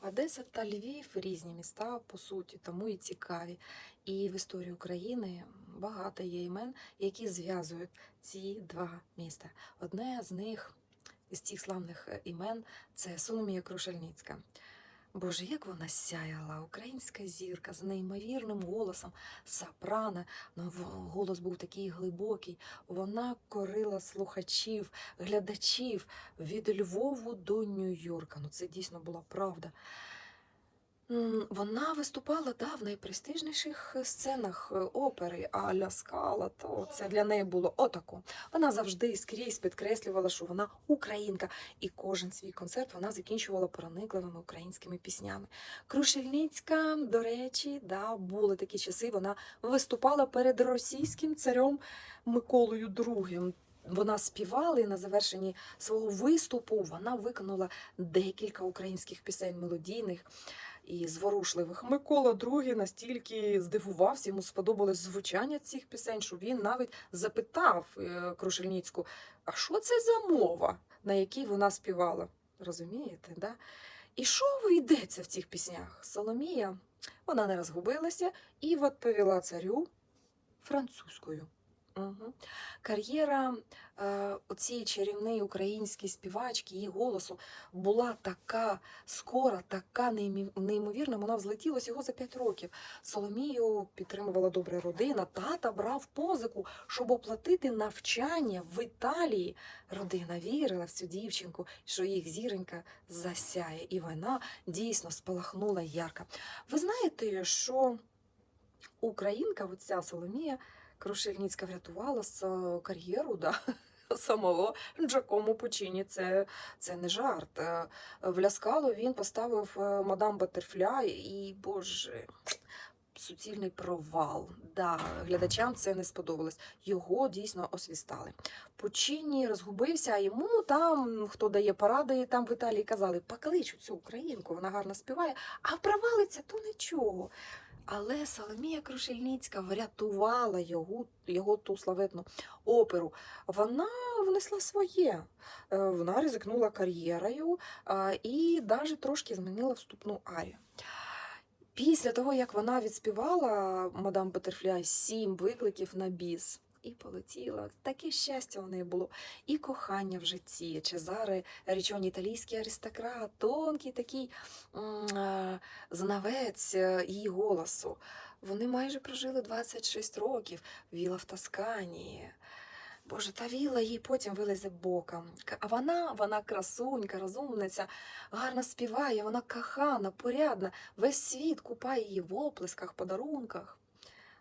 Одеса та Львів різні міста, по суті, тому і цікаві. І в історії України багато є імен, які зв'язують ці два міста. Одне з них із цих славних е, імен це Соломія Крушельницька. Боже, як вона сяяла, українська зірка з неймовірним голосом, сапрана. ну, голос був такий глибокий. Вона корила слухачів, глядачів від Львову до Нью-Йорка. Ну, це дійсно була правда. Вона виступала да, в найпрестижніших сценах е, опери, а Ля Скала, то це для неї було отако. Вона завжди скрізь підкреслювала, що вона українка, і кожен свій концерт вона закінчувала проникливими українськими піснями. Крушельницька, до речі, да, були такі часи. Вона виступала перед російським царем Миколою II. Вона співала і на завершенні свого виступу вона виконала декілька українських пісень мелодійних і зворушливих. Микола II настільки здивувався, йому сподобалось звучання цих пісень, що він навіть запитав е, Крушельницьку, а що це за мова, на якій вона співала? Розумієте, да? І що йдеться в цих піснях? Соломія, вона не розгубилася і відповіла царю французькою. Угу. Кар'єра е, оцієї чарівної української співачки, її голосу була така скора, така неймовірна. Вона взлетіла всього за 5 років. Соломію підтримувала добра родина. Тата брав позику, щоб оплатити навчання в Італії. Родина вірила в цю дівчинку, що їх зіронька засяє, і вона дійсно спалахнула ярко. Ви знаєте, що українка, оця Соломія Крушельницька врятувала с- кар'єру да, самого Джакому Пучині. Це, це не жарт. Е, В Ляскало він поставив е, мадам Батерфляй і, боже, суцільний провал. Да, глядачам це не сподобалось. Його дійсно освістали. Пучині розгубився, а йому там, хто дає поради, там в Італії казали, покличу цю українку, вона гарно співає, а провалиться то нічого. Але Соломія Крушельницька врятувала його, його ту славетну оперу. Вона внесла своє. Е, Вона ризикнула кар'єрою і навіть трошки змінила вступну арію. Після того, як вона відспівала мадам Батерфляй сім викликів на біс. І полетіла. Таке щастя у неї було. І кохання в житті. Чезаре річоні італійський аристократ, тонкий такий е, знавець е, її голосу. Вони майже прожили 26 років. Віла в Тоскані. Боже, та віла їй потім вилезе боком. А вона, вона красунька, розумниця, гарно співає, вона кохана, порядна. Весь світ купає її в оплесках, подарунках.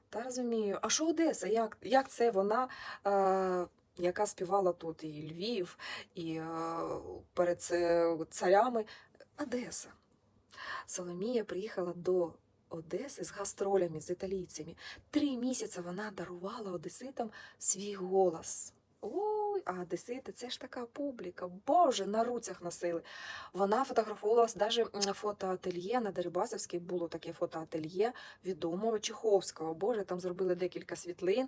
Та розумію. А що Одеса? Як, як це вона, е, яка співала тут і Львів, і е, перед царями? Одеса. Соломія приїхала до Одеси з гастролями, з італійцями. Три місяці вона дарувала одеситам свій голос. А одесити це ж така публіка. Боже, на руцях носили. Вона фотографувалась навіть на фотоательє на Дерибасовській було таке фотоательє відомого Чеховського. Боже, там зробили декілька світлин.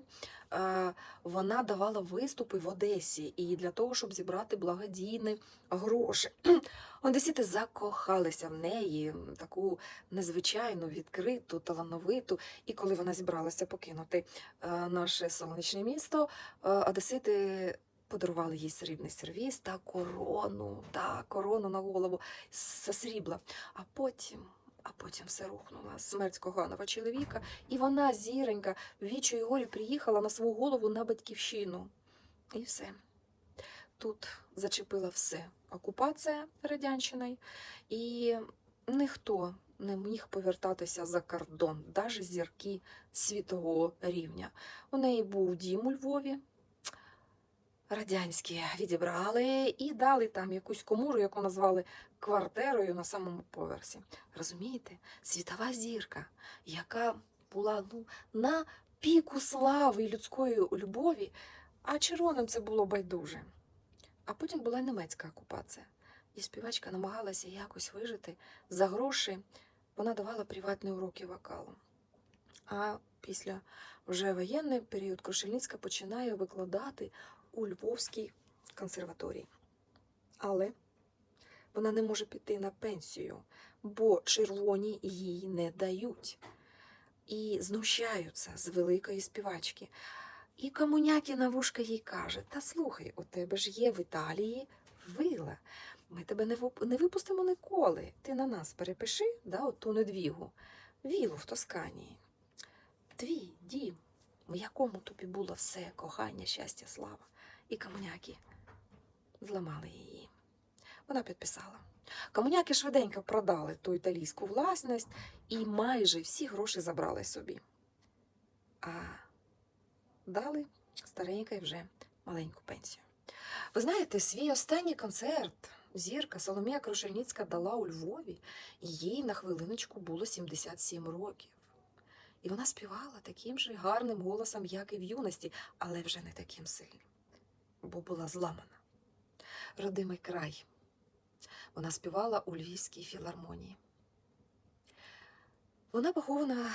Вона давала виступи в Одесі і для того, щоб зібрати благодійні гроші. Одесіти закохалися в неї, таку незвичайну, відкриту, талановиту. І коли вона зібралася покинути е, наше сонячне місто, е, одесити подарували їй срібний сервіс та корону, та корону на голову з срібла. А потім. А потім все рухнуло. Смерть коханого чоловіка, і вона, зіронька, в вічу горі приїхала на свою голову на батьківщину. І все. Тут зачепила все. Окупація радянщиною, і ніхто не міг повертатися за кордон, навіть зірки світового рівня. У неї був дім у Львові. Радянські відібрали і дали там якусь комуру, яку назвали квартирою на самому поверсі. Розумієте, світова зірка, яка була ну, на піку слави і людської любові, а червоним це було байдуже. А потім була німецька окупація, і співачка намагалася якось вижити за гроші. Вона давала приватні уроки вокалу. А після вже воєнний період Крушельницька починає викладати у Львовській консерваторії. Але Вона не може піти на пенсію, бо червоні їй не дають. І знущаються з великої співачки. І комуняки на вушка їй каже: Та слухай, у тебе ж є в Італії вила. Ми тебе не, випустимо ніколи. Ти на нас перепиши, да, от ту недвігу, вілу в Тосканії. Твій дім, в якому тобі було все кохання, щастя, слава. І комуняки зламали її. Вона підписала. Комуняки швиденько продали ту італійську власність і майже всі гроші забрали собі. А дали старенькій вже маленьку пенсію. Ви знаєте, свій останній концерт зірка Соломія Крушельницька дала у Львові, їй на хвилиночку було 77 років. І вона співала таким же гарним голосом, як і в юності, але вже не таким сильним, бо була зламана. Родимий край. Вона співала у Львівській філармонії. Вона похована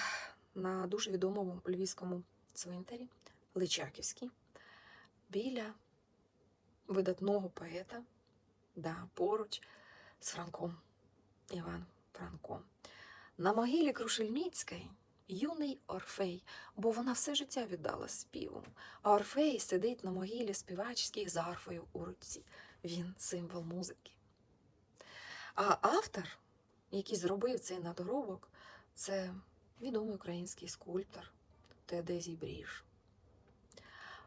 на дуже відомому львівському цвинтарі Личаківській біля видатного поета, да, поруч з Франком, Іван Франком. На могилі Крушельницької юний Орфей, бо вона все життя віддала співу. А Орфей сидить на могилі співачській з арфою у руці. Він символ музики. А автор, який зробив цей надгробок, це відомий український скульптор Теодезій Бріж.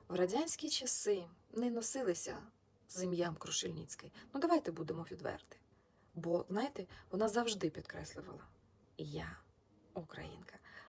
В радянські часи не носилися з ім'ям Крушельницької. Ну, давайте будемо відверти. Бо, знаєте, вона завжди підкреслювала Я українка.